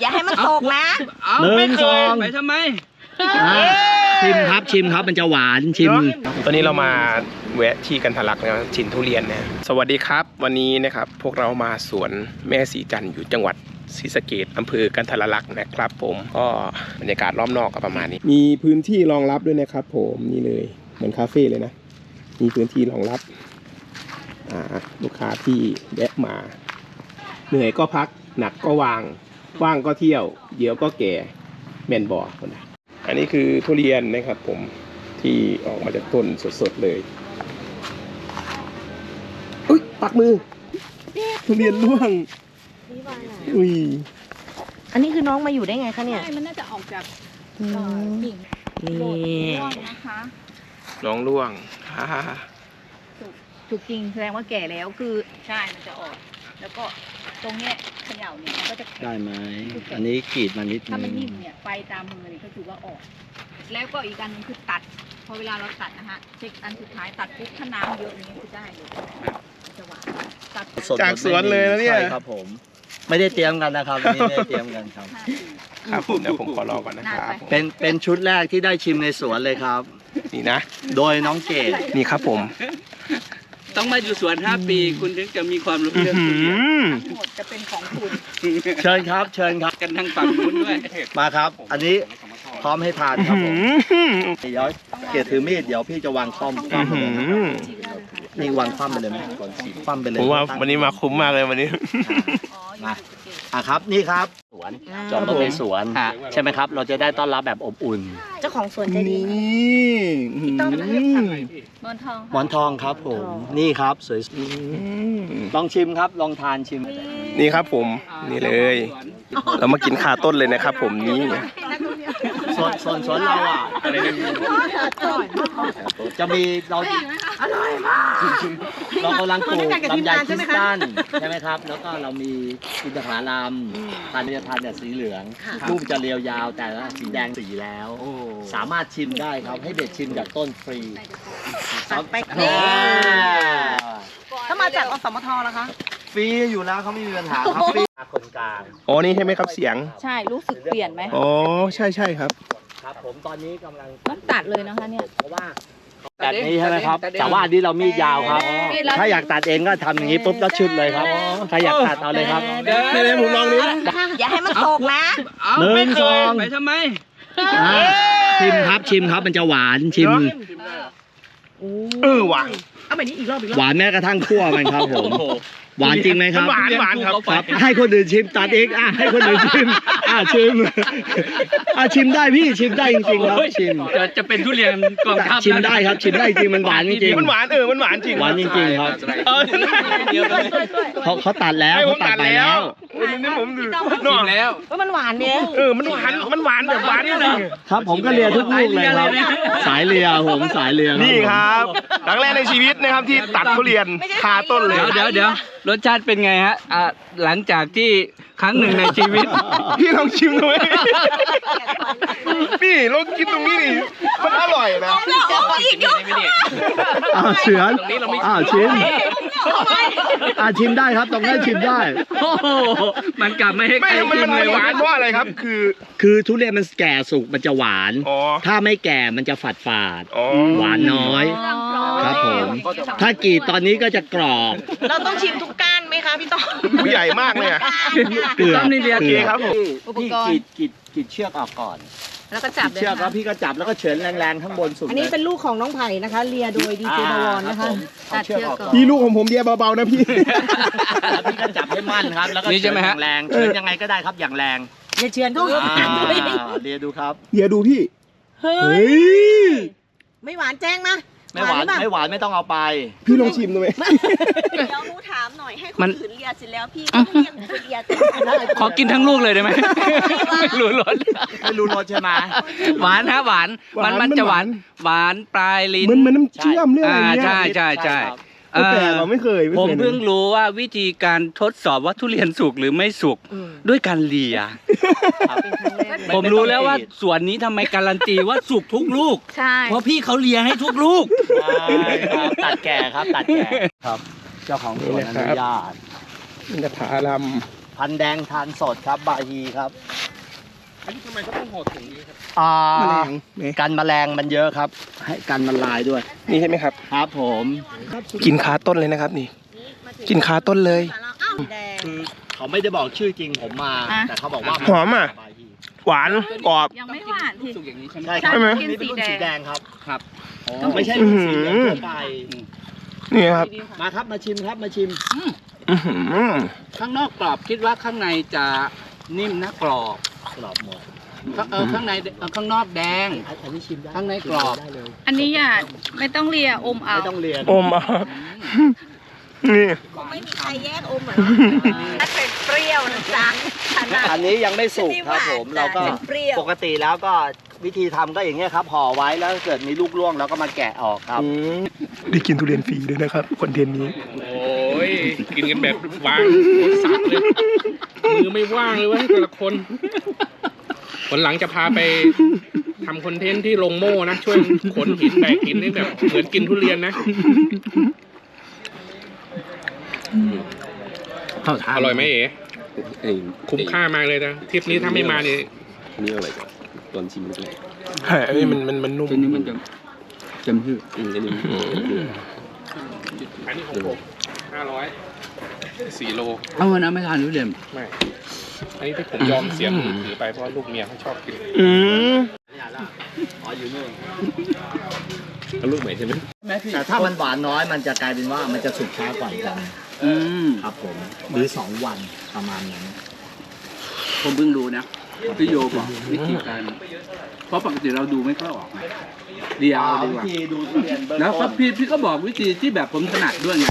อย่าให้มันตกนะ เอาหนึ่งไม่เคยสองไปทำไม อะชิมครับชิมครับมันจะหวานชิม ตอนนี้เรามาแวะที่กันทะลักนะครับชินทุเรียนนะสวัสดีครับ วันนี้นะครับพวกเรามาสวนแม่สีจันทร์อยู่จังหวัดศรีสะเกดอำเภอกันทรลักษณ์นะครับผมก็บรรยากาศรอบนอกก็ประมาณนี้ มีพื้นที่รองรับด้วยนะครับ ผมนี่เลยเหมือนคาเฟ่เลยนะ มีพื้นที่รองรับอ่าลูกค้าที่แวะมา เหนื่อยก็พักหนักก็วาง ว่างก็เที่ยว เดี๋ยวก็แก่แมนบอคนนะอันนี้คือทุเรียนนะครับผมที่ออกมาจากต้นสดๆเลยอุ้ยปักมือ ทุเรียนร่วงอุ้ยอันนี้คือน้องมาอยู่ได้ไงคะเนี่ยใช่มันน่าจะออกจากอืเอ่อมกิ่งนี่โดดร่วงนะคะน้องร่วงฮ่าถูกจริงแสดงว่าแก่แล้วคือใช่มันจะออก แล้วก็ตรงเนี้ยเขย่าเนี่ยมันก็จะแข็งได้ไหมอันนี้กรีดมานิดนึถ้ามันงนิ่มเนี่ยไปตามมือเนี่ยก็ถือว่าออก แล้วก็อีกอันหนึงคือตัด พอเวลาเราตัดนะฮะเช็คอันสุดท้ายตัดปุ๊บถ้าน้ำเยอะอย่างเงี้ยคือได้เลยจะหวานตัดสดจากสวนเลยนะเนี่ย ใช่ครับผม ไม่ได้เตรียมกันนะครับอันนี้ไม่ได้เตรียมกันครับ ห้าปี ครับผมเดี๋ยวผมขอรอก่อนนะครับเป็นเป็นชุดแรกที่ได้ชิมในสวนเลยครับ นี่นะ โดยน้องเกดนี่ครับผม ต้องมาอยู่สวน5ปี คุณถึงจะมีความรู้เรื่องทุเรียนทั้งหมดจะเป็นของคุณเชิญครับ เชิญครับ กันทั้งฝั่งนู้นด้วยมาครับ อันนี้พร้อมให้ทานครับผมเดี๋ยวเกดถือมีดเดี๋ยวพี่จะวางคว่ำคว่ำไปเลยนะครับนี่วางคว่ำไปเลยไหมคว่ำไปเลยผมว่าวันนี้มาคุ้มมากเลยวันนี้อ๋อมาอยู่ภูเก็ตอะครับนี่ครับส วนจอดรถในสวนอะใช่ไหมครับ เราจะได้ต้อนรับแบบอบอุ่น เจ้าของสวนใจดี นี่ต้องเลือกทำไมบอนทองหมอนทองครับผมนี่ครับสวยลองชิมครับลองทานชิม นี่ครับผมนี่เลย เรามากินคาต้นเลยนะครับผมนี่ ส่วนส่วนสวนเราอะจะมีเราอร่อยมากเรากำลังปลูกลำไยคริสตันใช่ไหมครับ แล้วก็เรามีอินทผลัมทานจะทานแต่สีเหลืองลูกจะเรียวยาวแต่ว่าสีแดงสีแล้ว สามารถชิมได้ครับให้เด็กชิมจากต้นฟรีตัดไปนี่ถ้ามาจากอสมทแล้วคะฟรีอยู่แล้วเขาไม่มีปัญหาครับฟรีคนกลางอ๋อนี่ใช่ไหมครับเสียง ใช่รู้สึกเปลี่ยนไหมอ๋อใช่ใช่ครับ ครับผมตอนนี้กำลังต้องตัดเลยนะคะเนี่ย เพราะว่าแบบนี้ใช่ไหมครับ แต่ว่าอันนี้เรามีดยาวครับ มีดแล้ว ถ้าอยากตัดเองก็ทำอย่างนี้ปุ๊บแล้วชุดเลยครับใครอยากตัดเอาเลยครับ เดี๋ยวไม่ได้ผมลองนี้อย่าให้มันตกนะ เอาหนึ่งไม่เคยสองไปทำไมชิมครับชิมครับมันจะหวานชิม เออว่ะ หวานแม้กระทั่งคั่วมันครับผม หวานจริงไหมครับ หวานหวานครับครับ ให้คนอื่นชิมตัดเองอะให้คนอื่นชิม อะชิมอะชิมได้พี่ชิมได้จริงๆครับชิม จะจะเป็นทุเรียนกองทัพชิมได้ครับ ชิมได้จริงมันหวานจริงมันหวานเออมันหวานจริงหวานจริงๆครับเออเดียวกันเลยเขาเขาตัดแล้วให้ผเขามตัตัดดไปแล้แล้ว วโอ้ยนี่ผมดูชินอมแล้วว่ามันหวานเนี่ยเออมันหวานมันหวานแบบหวานจริงครับผมก็เลียทุกลูกเลยครับ สายเลียผมสายเลียนี่ครับครั้งแรกในชีวิตนะครับที่ตัดทุเรียนคาต้นเลยเดี๋ยวเดี๋ยวเดี๋ยวรสชาติเป็นไงฮะอะหลังจากที่ครั้งหนึ่งในชีวิต พี่ลองชิมดูไหมพี่ลองกินตรงนี้ดิมันอร่อยนะอ้าวเฉือนอ้าวชิมอ่าชิมได้ครับตรงนี้ชิมได้ โอ้โหมันกลับไม่ให้ใคไม่รมันชิมันมเลยหวานเพราะอะไรครับ คือ คือทุเรียนมันแก่สุกมันจะหวาน อ๋อ ถ้าไม่แก่มันจะฝาดฝาดอ๋อหวานน้อย ครับผม ถ้ากรีดตอนนี้ก็จะกรอบ เราต้องชิมทุกก้านไหมคะพี่ต้องผู้ใหญ่มากเลยอะเกลือ ต้มนี่เรียกโอเคครับผม อุปพี่กรกรีณ์ดกรีดกรีดเชือกออกก่อน แล้วก็จับเลยเชือกนะแล้คะวพี่ก็จับแล้วก็เฉือนแรงๆข้างบนสุดอันนี้เป็นลูกของน้องไผ่นะคะ เลียโดยดีเจบวรนะคะเอาเชือกออกก่อนพี่ลูกของผมเดียเบาๆนะพี่ แล้วพี่ก็จับให้มั่นครับ แล้วก็นี่ใช่ไหมฮะเฉือนแรงๆเฉือนยังไงก็ได้ครับอย่างแรงอย่าเชือนเขาอ่าเรียนดูครับ เดียดูพี่ เฮ้เฮ้ยยไม่หวานแจ้งมา ไม่หวานรือเปล่ไม่หวานไม่ต้องเอาไป พี่ลองชิมดูไหมเดี๋ยวหนูถามหน่อยให้คมันน อื่นเลียเสร็จแล้วพี่ก็ไม่เลียหนูเลียแต่ขอกินทั้งลูกเลยได้ไหมไม่รู้รสไม่รู้รสใช่ไหมหวานฮะหวาน มันมันจะหวานหวานปลายลิ้น เหมือนเหมือนน้ำเชื่อมเรื่องอะไรอ่า เงี้ย ใช่ใช่ใช่ ครับ เอ่อแต่เราไม่เคยไคยผมเพิ่งนะรู้ว่าวิธีการทดสอบว่าทุเรียนสุกหรือไม่สุกอืมด้วยการเลียครับเป็นครั้งแรกไม่ผมรู้แล้วว่าสวนนี้ทำไมการันตีว่าสุกทุกลูกใช่เพราะพี่เขาเลียให้ทุกลูกใช่ครับตัดแก่ครับตัดแก่ครับ เจ้าของสวนอนุญาตอินทผลัมผพันธุ์แดงทานสดครับบาฮีครับ อันนี้ทำไมเขาต้องโหดถึงนี้ครับอ่าแมลงนี่กันแมลงมันเยอะครับ ให้กันมันลายด้วย นี่ใช่ไหมครับ ครับผม กินคาต้นเลยนะครับนี่ กินคาต้นเลยอ้าวแดงคือเขาไม่ได้บอกชื่อจริงผมมา อะ แต่เขาบอกว่าหอมอะบาฮีหวานกรอบ ยังไม่หวานที่สุกอย่างนี้ใช่ไหมใช่ครับใช่ไหม นี่เป็นรุ่นสีแดงครับ ครับไม่ใช่รุ่นสีเหลืองทั่วไป นี่ครับมาครับมาชิมครับมาชิม อื้อหือข้างนอกกรอบคิดว่าข้างในจะนิ่มนะกรอบก รอบหมดข้างเออข้างในเออข้างนอกแดง อันนี้ชิมได้ข้างในกรอบ ได้เลยอันนี้อย่าไม่ต้องเลียอมเอาไม่ต้องเรียนอมอะนี่ไม่มีใครแยกอมเหรอถ้าเป็นเปรี้ยวนะจ๊ะขนาดอันนี้ยังไม่สุกครับผมนี่หวานเราก็จ้ะเปรี้ยวปกติแล้วก็ วิธีทำก็อย่างเงี้ยครับห่อไว้แล้วเกิดมีลูกร่วงเราก็มาแกะออกครับอืมได้กินทุเรียนฟรีด้วยนะครับคอนเทนต์นี้ โอ้ยกินกันแบบวางสักเลยมือไม่ว่างเลยเว่าแต่ละคนวันหลังจะพาไปทำคอนเทนต์ที่ลงโม่นะ ช่วยขนหินแบกหินนี่แบบเหมือนกินทุเรียนนะอร่อยไหมเอ๋คุ้มค่ามากเลยนะทริปนี้ถ้าไม่มาเนี่ย นี่อะไรกัน ตอนชิมมันก็ใช่อันนี้มันมันมันนุ่มตัวนี้มันจะจำชื่ออืมอันนี้อันนี้ของผมห้าร้อยสี่โลเอาวันนั้นไม่ทานทุเรียนไม่อันนี้ที่ผมยอมเสียมือถือไปเพราะว่าลูกเมียเขาชอบกินอืมอ๋ออยู่นู่นเอาลูกใหม่ใช่ไหมแต่ถ้ามันหวานน้อยมันจะกลายเป็นว่ามันจะสุกช้ากว่ากันอืมครับผมหรือสองวันประมาณนั้นผมเพิ่งรู้นะ พี่โยบอกวิธีการ เพราะปกติเราดูไม่ค่อยออกไงเดียวเอาดีวิกว่าธีดูทุเรียนเบื้องแล้วก็ต้น พี่พี่ก็บอกวิธีที่แบบผมถนัดด้วยไง